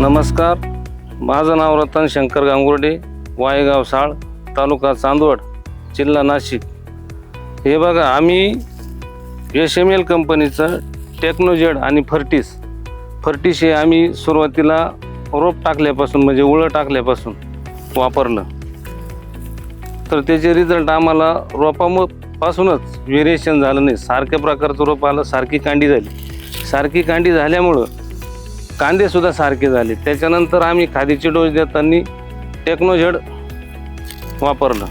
नमस्कार. माझं नाव रतन शंकर गांगुर्डे वायगाव साळ तालुका चांदवड जिल्हा नाशिक. हे बघा आम्ही एस एम एल कंपनीचं टेक्नोजेड आणि फर्टिस. फर्टिस हे आम्ही सुरुवातीला रोप टाकल्यापासून म्हणजे उळं टाकल्यापासून वापरलं. तर त्याचे रिझल्ट आम्हाला रोपापासूनच व्हेरिएशन झालं नाही. सारख्या प्रकारचं रोप आलं सारखी कांडी झाली. सारखी कांडी झाल्यामुळं कांदेसुद्धा सारखे झाले. त्याच्यानंतर आम्ही खादीचे डोस देताना टेक्नोझेड वापरलं.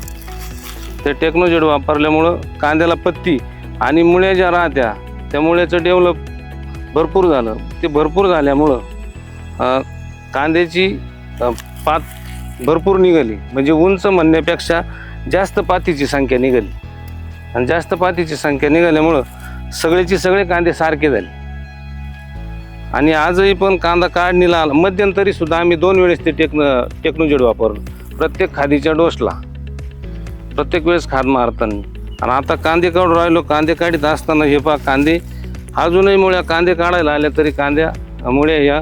ते टेक्नोजेड वापरल्यामुळं कांद्याला पत्ती आणि मुळ्या ज्या राहत्या त्या मुळ्याचं डेव्हलप भरपूर झालं. ते भरपूर झाल्यामुळं कांद्याची पात भरपूर निघाली. म्हणजे उंच म्हणण्यापेक्षा जास्त पातीची संख्या निघाली. आणि जास्त पातीची संख्या निघाल्यामुळं सगळेची सगळे कांदे सारखे झाले. आणि आजही पण कांदा काढणीला आला. मध्यंतरी सुद्धा आम्ही दोन वेळेस ते टेक्न टेक्नोजेड वापरलं. प्रत्येक खादीच्या डोसला. प्रत्येक वेळेस खाद मारताना. आणि आता कांदे काढून राहिलो. कांदे काढीत असताना हे पा कांदे अजूनही मुळ्या कांदे काढायला आल्या तरी कांद्या मुळ्या या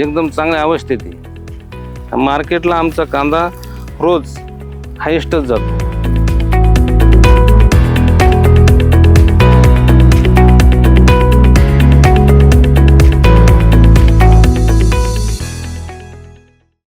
एकदम चांगल्या अवस्थेत आहे. मार्केटला आमचा कांदा रोज हायेस्टच जातो.